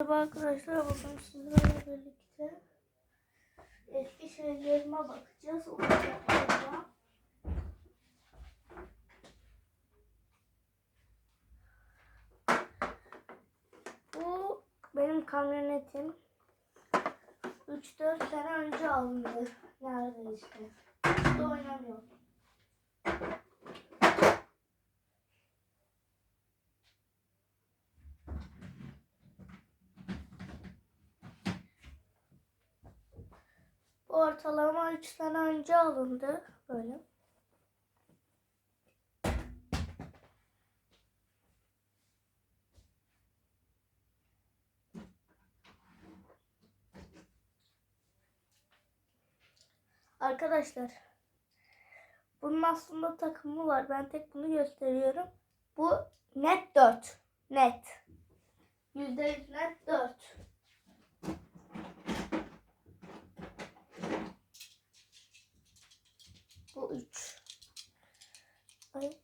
Merhaba arkadaşlar bugün sizlerle birlikte eski şeylerime bakacağız. Oyuncaklarıma. Bu benim kamyonetim. 3-4 sene önce alındı. Neredeyse. Hiç de oynamıyor. Bu ortalama 3 sene önce alındı. Böyle. Arkadaşlar bunun aslında takımı var. Ben tek bunu gösteriyorum. Bu net 4. Net. %100 net 4. Bu 3. Ay.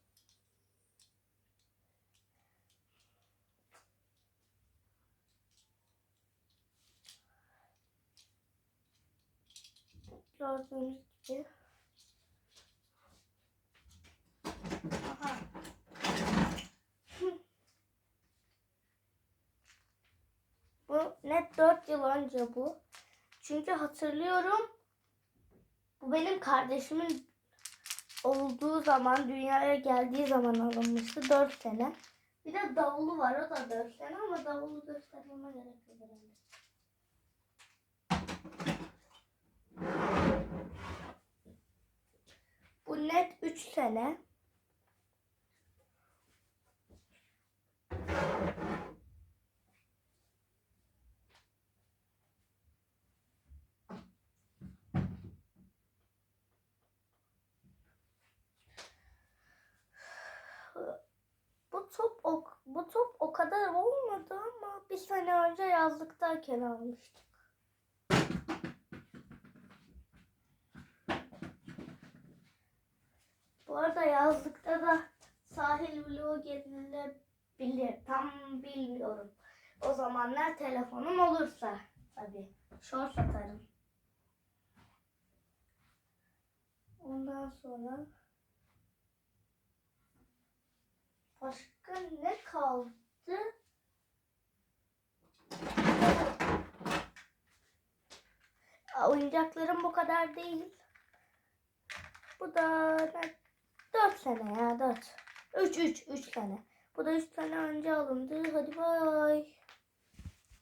Gördüğünüz gibi. Aha. bu net 4 yıl önce bu. Çünkü hatırlıyorum. Bu benim kardeşimin olduğu zaman, dünyaya geldiği zaman alınmıştı. 4 sene. Bir de davulu var. O da 4 sene ama davulu göstermeme gerek yok herhalde. Net 3 sene. Bu top o, bu top o kadar olmadı ama bir sene önce yazlıktayken almıştık. Bu arada yazlıkta da sahil vlogu gelinebilir. Tam bilmiyorum. O zamanlar telefonum olursa tabii. Short atarım. Ondan sonra Başka ne kaldı? Oyuncaklarım bu kadar değil. Bu da 4 sene ya 4. 3 3 3 sene. Bu da 3 sene önce alındı. Hadi bay.